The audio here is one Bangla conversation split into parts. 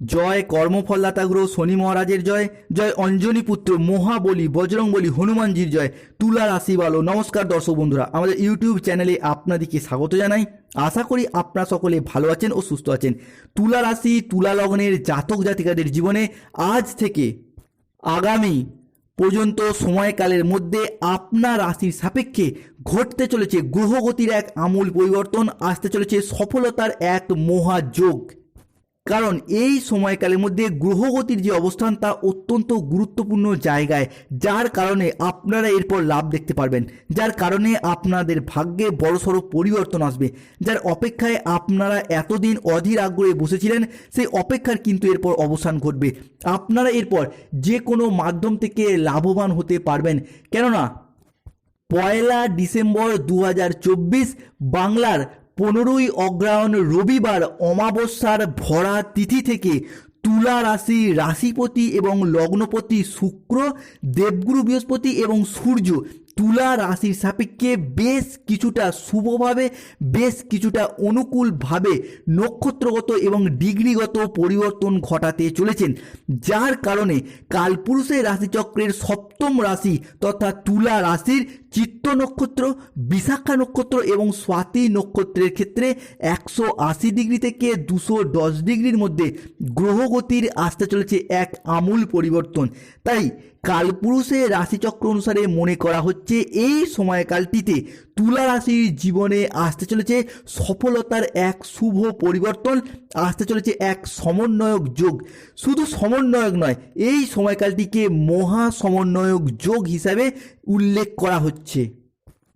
জয় কর্মফলদাতা গ্রহ শনি মহারাজের জয় জয় অঞ্জনী পুত্র মহাবলী বজরংবলী হনুমানজির জয় তুলা রাশি ভালো নমস্কার দর্শক বন্ধুরা, আমাদের ইউটিউব চ্যানেলে আপনাদেরকে স্বাগত জানাই। আশা করি আপনারা সকলে ভালো আছেন ও সুস্থ আছেন। তুলা রাশি, তুলা লগ্নের জাতক জাতিকাদের জীবনে আজ থেকে আগামী পর্যন্ত সময়কালের মধ্যে আপনার রাশির সাপেক্ষে ঘটতে চলেছে গ্রহগতির এক আমূল পরিবর্তন, আসতে চলেছে সফলতার এক মহাযোগ। কারণ এই সময়কালের মধ্যে গ্রহগতির যে অবস্থান তা অত্যন্ত গুরুত্বপূর্ণ জায়গায়, যার কারণে আপনারা এরপর লাভ দেখতে পারবেন। যার কারণে আপনাদের ভাগ্যে বড়সড় পরিবর্তন আসবে। যার অপেক্ষায় আপনারা এতদিন অধীর আগ্রহে বসেছিলেন, সেই অপেক্ষার কিন্তু এরপর অবসান ঘটবে। আপনারা এরপর যে কোনো মাধ্যম থেকে লাভবান হতে পারবেন। কেননা, পয়লা ডিসেম্বর দু হাজার চব্বিশ বাংলার পনেরোই অগ্রহায়ণ রবিবার অমাবস্যার ভরা তিথি থেকে তুলা রাশি রাশিপতি এবং লগ্নপতি শুক্র, দেবগুরু বৃহস্পতি এবং সূর্য তুলা রাশির সাপেক্ষে বেশ কিছুটা শুভভাবে, বেশ কিছুটা অনুকূলভাবে নক্ষত্রগত এবং ডিগ্রিগত পরিবর্তন ঘটাতে চলেছেন। যার কারণে কালপুরুষের রাশিচক্রের সপ্তম রাশি তথা তুলা রাশির চিত্ত নক্ষত্র, বিশাখা নক্ষত্র এবং স্বাতি নক্ষত্রের ক্ষেত্রে একশো আশি ডিগ্রি থেকে দুশো দশ ডিগ্রির মধ্যে গ্রহগতির আসতে চলেছে এক আমূল পরিবর্তন। তাই কালপুরুষের রাশিচক্র অনুসারে মনে করা হচ্ছে এই সময়কালটিতে তুলা রাশির জীবনে আসতে চলেছে সফলতার এক শুভ পরিবর্তন, আসতে চলেছে এক সমন্বয়ক যোগ। শুধু সমন্বয়ক নয়, এই সময়কালটিকে মহা সমন্বয়ক যোগ হিসাবে উল্লেখ করা হচ্ছে।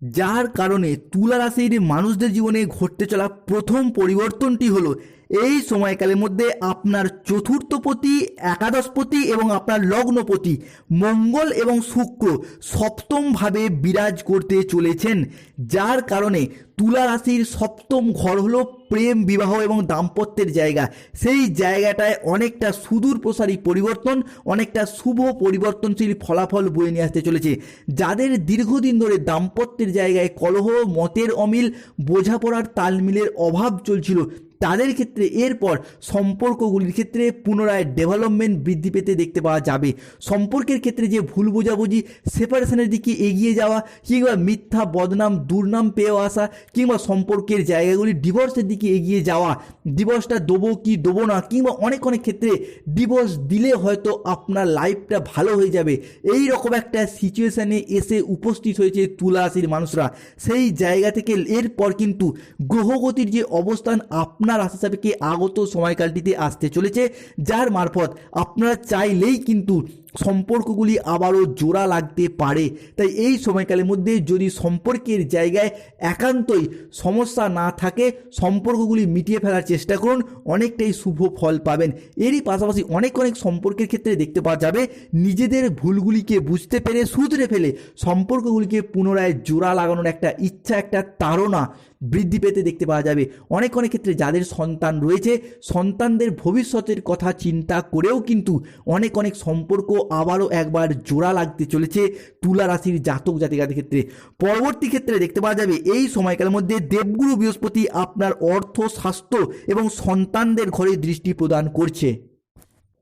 যার কারণে তুলা রাশির মানুষদের জীবনে ঘটতে চলা প্রথম পরিবর্তনটি হলো এই সময়কালের মধ্যে আপনার চতুর্থপতি, একাদশপতি এবং আপনার লগ্নপতি মঙ্গল এবং শুক্র সপ্তমভাবে বিরাজ করতে চলেছেন। যার কারণে তুলা রাশির সপ্তম ঘর হলো প্রেম, বিবাহ এবং দাম্পত্যের জায়গা। সেই জায়গাটায় অনেকটা সুদূর প্রসারী পরিবর্তন, অনেকটা শুভ পরিবর্তনশীল ফলাফল বয়ে নিয়ে আসতে চলেছে। যাদের দীর্ঘদিন ধরে দাম্পত্যের জায়গায় কলহ, মতের অমিল, বোঝাপড়ার তালমিলের অভাব চলছিল তাদের ক্ষেত্রে এরপর সম্পর্কগুলির ক্ষেত্রে পুনরায় ডেভেলপমেন্ট বৃদ্ধি পেতে দেখতে পাওয়া যাবে। সম্পর্কের ক্ষেত্রে যে ভুল বোঝাবুঝি সেপারেশনের দিকে এগিয়ে যাওয়া কিংবা মিথ্যা, বদনাম, দুর্নাম পেয়েও আসা কিংবা সম্পর্কের জায়গাগুলি ডিভোর্সের দিকে এগিয়ে যাওয়া ডিভোর্সটা দেবো কি, দেবো না কিংবা অনেক অনেক ক্ষেত্রে ডিভোর্স দিলে হয়তো আপনার লাইফটা ভালো হয়ে যাবে। এই রকম একটা সিচুয়েশানে এসে উপস্থিত হয়েছে তুলা মানুষরা। সেই জায়গা থেকে এরপর কিন্তু গ্রহগতির যে অবস্থান আপনার রাশি সাপেক্ষে আগত সময়কালটিতে আসতে চলেছে? যার মারফত আপনারা চাইলেই কিন্তু সম্পর্কগুলি আবারও জোড়া লাগতে পারে। তাই এই সময়কালের মধ্যে যদি সম্পর্কের জায়গায় একান্তই সমস্যা না থাকে, সম্পর্কগুলি মিটিয়ে ফেলার চেষ্টা করুন, অনেকটাই শুভ ফল পাবেন। এরই পাশাপাশি অনেক অনেক সম্পর্কের ক্ষেত্রে দেখতে পাওয়া যাবে, নিজেদের ভুলগুলিকে বুঝতে পেরে শুধরে ফেলে সম্পর্কগুলিকে পুনরায় জোড়া লাগানোর একটা ইচ্ছা, একটা তাড়না বৃদ্ধি পেতে দেখতে পাওয়া যাবে। অনেক অনেক ক্ষেত্রে যাদের সন্তান রয়েছে, সন্তানদের ভবিষ্যতের কথা চিন্তা করেও কিন্তু অনেক অনেক সম্পর্ক আবারও একবার জোড়া লাগতে চলেছে তুলা রাশির জাতক জাতিকাদের ক্ষেত্রে। পরবর্তী ক্ষেত্রে দেখতে পাওয়া যাবে, এই সময়কালের মধ্যে দেবগুরু বৃহস্পতি আপনার অর্থ, স্বাস্থ্য এবং সন্তানদের ঘরে দৃষ্টি প্রদান করছে।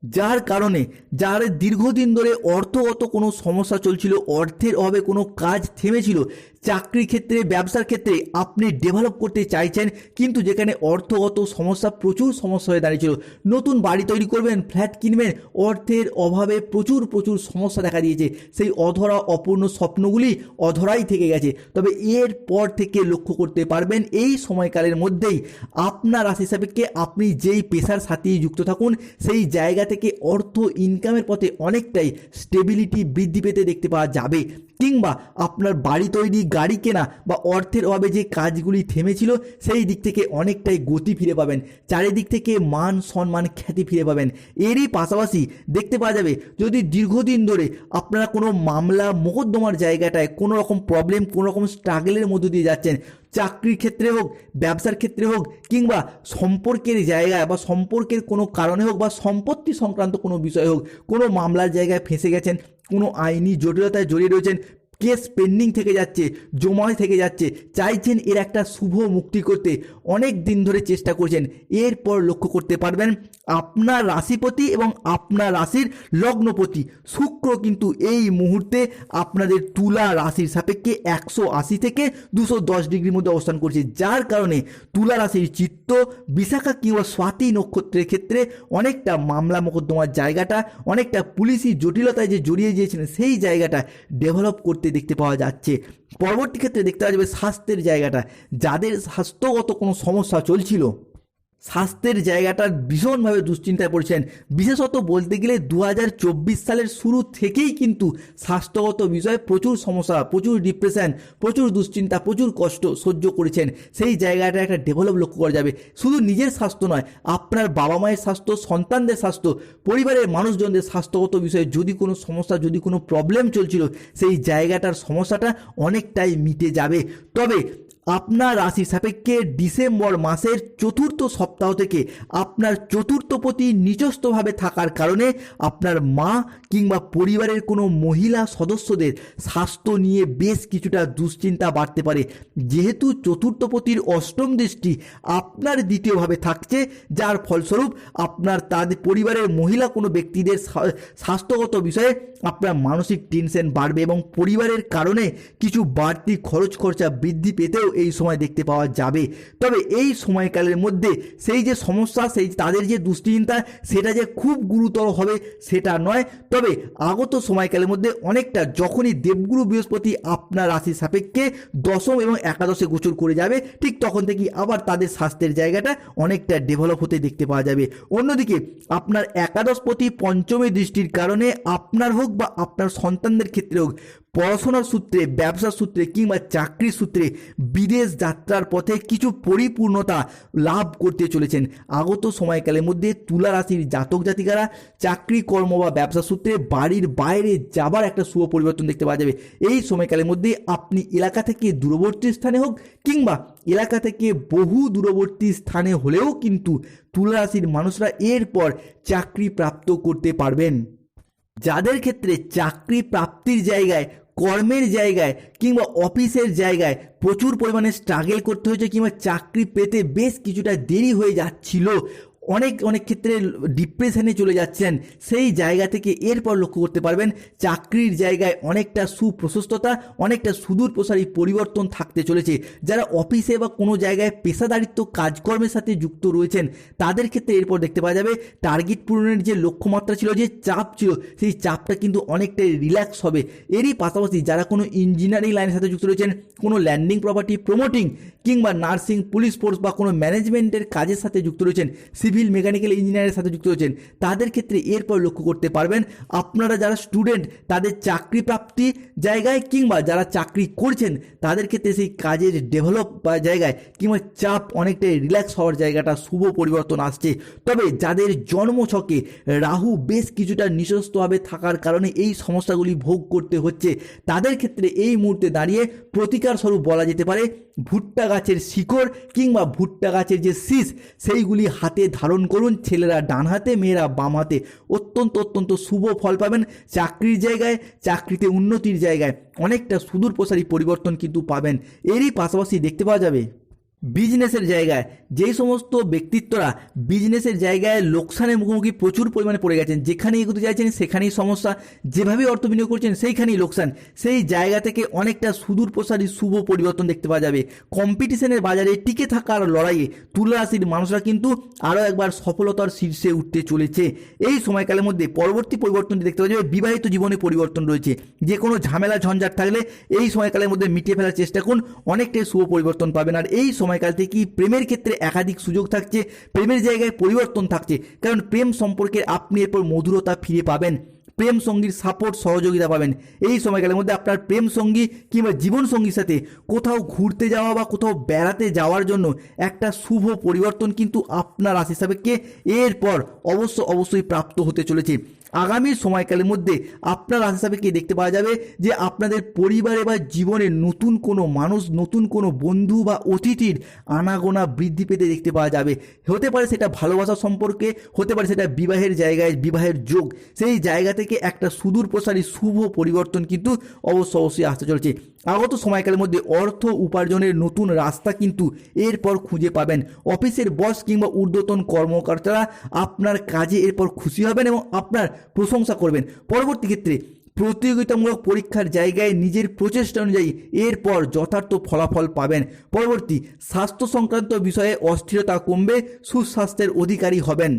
যার কারণে যার দীর্ঘদিন ধরে অর্থগত কোনো সমস্যা চলছিল, অর্থের অভাবে কোনো কাজ থেমেছিল চাকরির ক্ষেত্রে, ব্যবসার ক্ষেত্রে আপনি ডেভেলপ করতে চাইছেন, কিন্তু যেখানে অর্থগত সমস্যা, প্রচুর সমস্যা হয়ে দাঁড়িয়েছিল। নতুন বাড়ি তৈরি করবেন ফ্ল্যাট কিনবেন, অর্থের অভাবে প্রচুর প্রচুর সমস্যা দেখা দিয়েছে। সেই অধরা, অপূর্ণ স্বপ্নগুলি অধরাই থেকে গেছে। তবে এর পর থেকে লক্ষ্য করতে পারবেন, এই সময়কালের মধ্যেই আপনার রাশি সাপেক্ষে আপনি যেই পেশার সাথে যুক্ত থাকুন, সেই জায়গা থেকে অর্থ ইনকামের পথে অনেকটাই স্টেবিলিটি বৃদ্ধি পেতে দেখতে পাওয়া যাবে। কিংবা আপনার বাড়ি তৈরি, গাড়ি কেনা বা অর্থের অভাবে যে কাজগুলি থেমেছিল, সেই দিক থেকে অনেকটাই গতি ফিরে পাবেন। চারিদিক থেকে মান, সম্মান, খ্যাতি ফিরে পাবেন। এরই পাশাপাশি দেখতে পাওয়া যাবে, যদি দীর্ঘদিন ধরে আপনারা কোনো মামলা, মোকদ্দমার জায়গাটায় কোনো রকম প্রবলেম কোনো রকম স্ট্রাগলের মধ্য দিয়ে যাচ্ছেন চাকরির ক্ষেত্রে হোক, ব্যবসার ক্ষেত্রে হোক, কিংবা সম্পর্কের জায়গায় বা সম্পর্কের কোনো কারণে হোক বা সম্পত্তি সংক্রান্ত কোনো বিষয় হোক, কোনো মামলার জায়গায় ফেঁসে গেছেন, কোনো আইনি জটিলতায় জড়িয়ে রয়েছেন কেস পেন্ডিং থেকে যাচ্ছে, জমায় থেকে যাচ্ছে। চাইছেন এর একটা শুভ মুক্তি করতে। অনেক দিন ধরে চেষ্টা করছেন। এরপর লক্ষ্য করতে পারবেন, আপনার রাশিপতি এবং আপনার রাশির লগ্নপতি। শুক্র কিন্তু এই মুহূর্তে আপনাদের তুলা রাশির সাপেক্ষে একশো আশি থেকে দুশো দশ ডিগ্রির মধ্যে অবস্থান করছে। যার কারণে তুলা রাশির চিত্ত, বিশাখা কিংবা স্বাতি নক্ষত্রের ক্ষেত্রে অনেকটা মামলা মোকদ্দমার জায়গাটা, অনেকটা পুলিশি জটিলতায় যে জড়িয়ে গিয়েছিলেন, সেই জায়গাটা ডেভেলপ করতে দেখতে পাওয়া যাচ্ছে। পরবর্তী ক্ষেত্রে দেখতে পাওয়া যাবে স্বাস্থ্যের জায়গাটা। যাদের স্বাস্থ্যগত কোনো সমস্যা চলছিল স্বাস্থ্যের জায়গাটা ভীষণভাবে দুশ্চিন্তায় পড়ছেন। বিশেষত বলতে গেলে দু হাজার চব্বিশ সালের শুরু থেকেই কিন্তু স্বাস্থ্যগত বিষয়ে প্রচুর সমস্যা, প্রচুর ডিপ্রেশন প্রচুর দুশ্চিন্তা, প্রচুর কষ্ট সহ্য করেছেন। সেই জায়গাটা একটা ডেভেলপ লক্ষ্য করা যাবে। শুধু নিজের স্বাস্থ্য নয়, আপনার বাবা মায়ের স্বাস্থ্য, সন্তানদের স্বাস্থ্য, পরিবারের মানুষজনদের স্বাস্থ্যগত বিষয়ে যদি কোনো সমস্যা, যদি কোনো প্রবলেম চলছিল, সেই জায়গাটার সমস্যাটা অনেকটাই মিটে যাবে। তবে আপনার রাশি সাপেক্ষে ডিসেম্বর মাসের চতুর্থ সপ্তাহ থেকে আপনার চতুর্থ চতুর্থপতি নিজস্থভাবে থাকার কারণে আপনার মা কিংবা পরিবারের কোনো মহিলা সদস্যদের স্বাস্থ্য নিয়ে বেশ কিছুটা দুশ্চিন্তা বাড়তে পারে। যেহেতু চতুর্থ চতুর্থপতির অষ্টম দৃষ্টি আপনার দ্বিতীয়ভাবে থাকছে, যার ফলস্বরূপ আপনার তাদের পরিবারের মহিলা কোনো ব্যক্তিদের স্বাস্থ্যগত বিষয়ে আপনার মানসিক টেনশন বাড়বে এবং পরিবারের কারণে কিছু বাড়তি খরচ খরচা বৃদ্ধি পেতেও এই সময় দেখতে পাওয়া যাবে। তবে এই সময়কালের মধ্যে সেই যে সমস্যা, সেই তাদের যে দুশ্চিন্তা, সেটা যে খুব গুরুতর হবে, সেটা নয়। তবে আগত সময়কালের মধ্যে অনেকটা যখনই দেবগুরু বৃহস্পতি আপনার রাশির সাপেক্ষে দশম এবং একাদশে গোচর করে যাবে, ঠিক তখন থেকেই আবার তাদের স্বাস্থ্যের জায়গাটা অনেকটা ডেভেলপ হতে দেখতে পাওয়া যাবে। অন্যদিকে আপনার একাদশপতি পঞ্চমী দৃষ্টির কারণে আপনার হোক বা আপনার সন্তানদের ক্ষেত্রে হোক পড়াশোনার সূত্রে, ব্যবসার সূত্রে কিংবা চাকরির সূত্রে বিদেশ যাত্রার পথে কিছু পরিপূর্ণতা লাভ করতে চলেছেন। আগত সময়কালের মধ্যে তুলা রাশির জাতক জাতিকারা চাকরি, কর্ম বা ব্যবসা সূত্রে বাড়ির বাইরে যাবার একটা শুভ পরিবর্তন দেখতে পাওয়া যাবে। এই সময়কালের মধ্যে আপনি এলাকা থেকে দূরবর্তী স্থানে হোক কিংবা এলাকা থেকে বহু দূরবর্তী স্থানে হলেও কিন্তু তুলা রাশির মানুষরা এরপর চাকরি প্রাপ্ত করতে পারবেন। যাদের ক্ষেত্রে চাকরি প্রাপ্তির জায়গায় কর্মের জায়গায় কিংবা অফিসের জায়গায় প্রচুর পরিমাণে স্ট্রাগল করতে হয়েছে কিংবা চাকরি পেতে বেশ কিছুটা দেরি হয়ে যাচ্ছিল। অনেক অনেক ক্ষেত্রে ডিপ্রেশনে চলে যাচ্ছেন। সেই জায়গা থেকে এরপর লক্ষ্য করতে পারবেন, চাকরির জায়গায় অনেকটা সুপ্রশস্ততা, অনেকটা সুদূর প্রসারী পরিবর্তন থাকতে চলেছে। যারা অফিসে বা কোনো জায়গায় পেশাদারিত্ব কাজকর্মের সাথে যুক্ত রয়েছেন, তাদের ক্ষেত্রে এরপর দেখতে পাওয়া যাবে টার্গেট পূরণের যে লক্ষ্যমাত্রা ছিল, যে চাপ ছিল, সেই চাপটা কিন্তু অনেকটাই রিল্যাক্স হবে। এরই পাশাপাশি যারা কোনো ইঞ্জিনিয়ারিং লাইনের সাথে যুক্ত রয়েছেন, কোনো ল্যান্ডিং প্রপার্টি প্রমোটিং কিংবা নার্সিং পুলিশ ফোর্স বা কোনো ম্যানেজমেন্টের কাজের সাথে যুক্ত রয়েছেন সিভিল মেকানিক্যাল ইঞ্জিনিয়ারের সাথে যুক্ত রয়েছেন তাদের ক্ষেত্রে এরপর লক্ষ্য করতে পারবেন, আপনারা যারা স্টুডেন্ট তাদের চাকরি প্রাপ্তি জায়গায় কিংবা যারা চাকরি করছেন, তাদের ক্ষেত্রে সেই কাজের ডেভেলপ বা জায়গায় কিংবা চাপ অনেকটাই রিল্যাক্স হওয়ার জায়গাটা শুভ পরিবর্তন আসছে। তবে যাদের জন্মছকে রাহু বেশ কিছুটা নিঃস্বভাবে থাকার কারণে এই সমস্যাগুলি ভোগ করতে হচ্ছে। তাদের ক্ষেত্রে এই মুহূর্তে দাঁড়িয়ে প্রতিকার স্বরূপ বলা যেতে পারে, ভুট্টা গাছের শিকড় কিংবা ভুট্টা গাছের যে শীষ, সেইগুলি হাতে ধারণ করুন। ছেলেরা ডান হাতে, মেয়েরা বাম হাতে। অত্যন্ত অত্যন্ত শুভ ফল পাবেন। চাকরির জায়গায়, চাকরিতে উন্নতির জায়গায় অনেকটা সুদূর প্রসারী পরিবর্তন কিন্তু পাবেন। এরই পাশাপাশি দেখতে পাওয়া যাবে বিজনেসের জায়গায়, যেই সমস্ত ব্যক্তিত্বরা বিজনেসের জায়গায় লোকসানের মুখোমুখি প্রচুর পরিমাণে পড়ে গেছেন যেখানে এগোতে চাইছেন সেখানেই সমস্যা যেভাবে অর্থ বিনিয়োগ করছেন সেইখানেই লোকসান। সেই জায়গা থেকে অনেকটা সুদূর প্রসারী শুভ পরিবর্তন দেখতে পাওয়া যাবে। কম্পিটিশনের বাজারে টিকে থাকার লড়াইয়ে তুলা মানুষরা কিন্তু আরও একবার সফলতার শীর্ষে উঠতে চলেছে। এই সময়কালের মধ্যে পরবর্তী পরিবর্তনটি দেখতে পাওয়া যাবে, বিবাহিত জীবনে পরিবর্তন রয়েছে। যে কোনো ঝামেলা ঝঞ্ঝাট থাকলে এই সময়কালের মধ্যে মিটিয়ে ফেলার চেষ্টা করুন, অনেকটাই শুভ পরিবর্তন পাবেন। আর এই সময়কাল থেকে প্রেমের ক্ষেত্রে একাধিক সুযোগ থাকছে, প্রেমের জায়গায় পরিবর্তন থাকছে, কারণ প্রেম সম্পর্কে আপনি এরপর মধুরতা ফিরে পাবেন, প্রেম সঙ্গীর সাপোর্ট সহযোগিতা পাবেন। এই সময়কালের মধ্যে আপনার প্রেম সঙ্গী কিংবা জীবন সঙ্গীর সাথে কোথাও ঘুরতে যাওয়া বা কোথাও বেড়াতে যাওয়ার জন্য একটা শুভ পরিবর্তন কিন্তু আপনার রাশি সাপেক্ষে এরপর অবশ্য অবশ্যই প্রাপ্ত হতে চলেছে। আগামী সময়কালের মধ্যে আপনার রাশি সাপেক্ষে দেখতে পাওয়া যাবে যে আপনাদের পরিবারে বা জীবনে নতুন কোনো মানুষ, নতুন কোনো বন্ধু বা অতিথির আনাগোনা বৃদ্ধি পেতে দেখতে পাওয়া যাবে। হতে পারে সেটা ভালোবাসা সম্পর্কে, হতে পারে সেটা বিবাহের জায়গায়, বিবাহের যোগ। সেই জায়গা থেকে একটা সুদূর প্রসারী শুভ পরিবর্তন কিন্তু অবশ্য অবশ্যই আসতে চলছে। আগত সময়কালের মধ্যে অর্থ উপার্জনের নতুন রাস্তা কিন্তু এরপর খুঁজে পাবেন। অফিসের বস কিংবা ঊর্ধ্বতন কর্মকর্তারা আপনার কাজে এরপর খুশি হবেন এবং আপনার প্রশংসা করবেন। পরবর্তী ক্ষেত্রে প্রতিযোগিতামূলক পরীক্ষার জায়গায় নিজের প্রচেষ্টা অনুযায়ী এরপর যথার্থ ফলাফল পাবেন। পরবর্তী স্বাস্থ্য সংক্রান্ত বিষয়ে অস্থিরতা কমবে, সুস্বাস্থ্যের অধিকারী হবেন।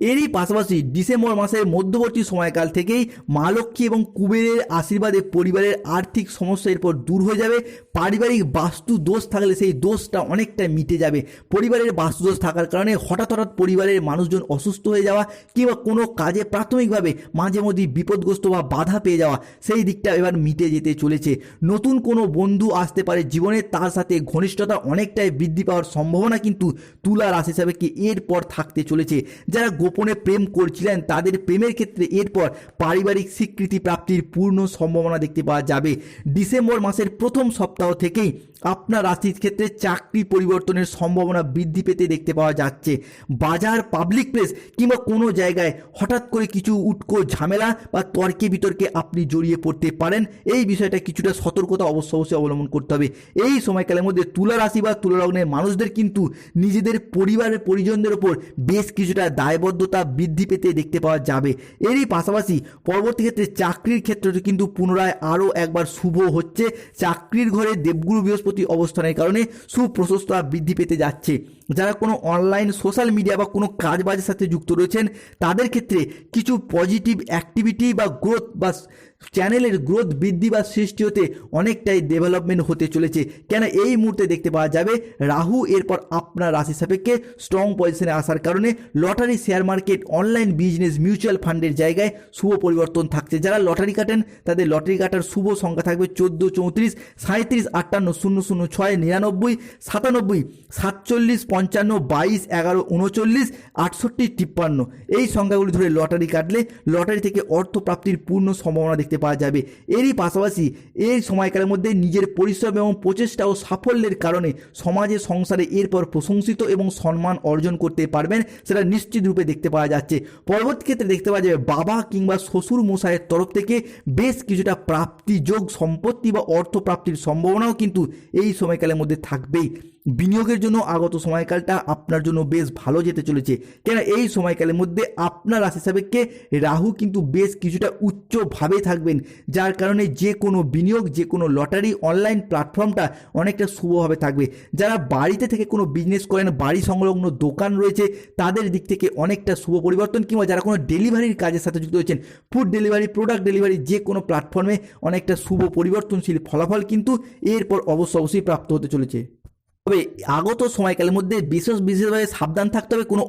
এরই পাশাপাশি ডিসেম্বর মাসের মধ্যবর্তী সময়কাল থেকেই মা লক্ষ্মী এবং কুবেরের আশীর্বাদে পরিবারের আর্থিক সমস্যা এরপর দূর হয়ে যাবে। পারিবারিক বাস্তু দোষ থাকলে সেই দোষটা অনেকটা মিটে যাবে। পরিবারের বাস্তু দোষ থাকার কারণে হঠাৎ হঠাৎ পরিবারের মানুষজন অসুস্থ হয়ে যাওয়া কিংবা কোনো কাজে প্রাথমিকভাবে মাঝে মধ্যে বিপদগ্রস্ত বা বাধা পেয়ে যাওয়া, সেই দিকটা এবার মিটে যেতে চলেছে। নতুন কোনো বন্ধু আসতে পারে জীবনে, তার সাথে ঘনিষ্ঠতা অনেকটাই বৃদ্ধি পাওয়ার সম্ভাবনা কিন্তু তুলা রাশি হিসাবে কি এরপর থাকতে চলেছে। যারা গোপনে প্রেম করছিলেন, তাদের প্রেমের ক্ষেত্রে এরপর পারিবারিক স্বীকৃতি প্রাপ্তির পূর্ণ সম্ভাবনা দেখতে পাওয়া যাবে। ডিসেম্বর মাসের প্রথম সপ্তাহ থেকেই আপনার রাশির ক্ষেত্রে চাকরি পরিবর্তনের সম্ভাবনা বৃদ্ধি পেতে দেখতে পাওয়া যাচ্ছে। বাজার পাবলিক প্লেস কিংবা কোনো জায়গায় হঠাৎ করে কিছু উটকো ঝামেলা বা তর্কে বিতর্কে আপনি জড়িয়ে পড়তে পারেন। এই বিষয়টা কিছুটা সতর্কতা অবশ্য অবশ্যই অবলম্বন করতে হবে। এই সময়কালের মধ্যে তুলা রাশি বা তুলা লগ্নের মানুষদের কিন্তু নিজেদের পরিবারের পরিজনদের ওপর বেশ কিছুটা দায়বদ্ধতা বৃদ্ধি পেতে দেখতে পাওয়া যাবে। এরই পাশাপাশি পরবর্তী ক্ষেত্রে চাকরির ক্ষেত্রে কিন্তু পুনরায় আরও একবার শুভ হচ্ছে। চাকরির ঘরে দেবগুরু বৃহস্পতি অবস্থানের কারণে সুপ্রশস্ততা বৃদ্ধি পেতে যাচ্ছে। যারা কোনো অনলাইন সোশ্যাল মিডিয়া বা কোনো কাজ বাজের সাথে যুক্ত রয়েছেন, তাদের ক্ষেত্রে কিছু পজিটিভ অ্যাক্টিভিটি বা গ্রোথ বা চ্যানেলের গ্রোথ বৃদ্ধি বা সৃষ্টি হতে অনেকটাই ডেভেলপমেন্ট হতে চলেছে। কেন এই মুহূর্তে দেখতে পাওয়া যাবে, রাহু এরপর আপনার রাশি সাপেক্ষে স্ট্রং পজিশনে আসার কারণে lottery share market online business mutual ফান্ডের জায়গায় শুভ পরিবর্তন থাকছে। যারা লটারি কাটেন, তাদের লটারি কাটার শুভ সংখ্যা থাকবে চোদ্দ, চৌত্রিশ সাঁত্রিশ আটান্ন, শূন্য শূন্য, ছয়, নিরানব্বই, সাতানব্বই, সাতচল্লিশ, পঞ্চান্ন, বাইশ, এগারো, উনচল্লিশ, আটষট্টি, তিপ্পান্ন। এই সংখ্যাগুলি ধরে লটারি কাটলে লটারি থেকে অর্থ প্রাপ্তির পূর্ণ সম্ভাবনা দেখতে পাওয়া যাবে। এরই পাশাপাশি এই সময়কালের মধ্যে নিজের পরিশ্রম এবং প্রচেষ্টা ও সাফল্যের কারণে সমাজে সংসারে এরপর প্রশংসিত এবং সম্মান অর্জন করতে পারবেন সেটা নিশ্চিত রূপে দেখতে পাওয়া যাচ্ছে। পরবর্তী ক্ষেত্রে দেখতে পাওয়া যাবে বাবা কিংবা শ্বশুর মশাইয়ের তরফ থেকে বেশ কিছুটা প্রাপ্তিযোগ, সম্পত্তি বা অর্থ প্রাপ্তির সম্ভাবনাও কিন্তু এই সময়কালের মধ্যে থাকবেই। বিনিয়োগের জন্য আগত সময়কালটা আপনার জন্য বেশ ভালো যেতে চলেছে। কেন এই সময়কালের মধ্যে আপনার রাশি সাপেক্ষে রাহু কিন্তু বেশ কিছুটা উচ্চভাবে থাকবেন, যার কারণে যে কোনো বিনিয়োগ যে কোনো লটারি অনলাইন প্ল্যাটফর্মটা অনেকটা শুভভাবে থাকবে। যারা বাড়িতে থেকে কোনো বিজনেস করেন, বাড়ি সংলগ্ন দোকান রয়েছে, তাদের দিক থেকে অনেকটা শুভ পরিবর্তন, কিংবা যারা কোনো ডেলিভারির কাজের সাথে যুক্ত হয়েছেন ফুড ডেলিভারি, প্রোডাক্ট ডেলিভারি যে কোনো প্ল্যাটফর্মে অনেকটা শুভ পরিবর্তনশীল ফলাফল কিন্তু এরপর অবশ্য অবশ্যই প্রাপ্ত হতে চলেছে। তবে আগত সময়কালের মধ্যে বিশেষ বিশেষভাবে সাবধান থাকতে হবে কোনো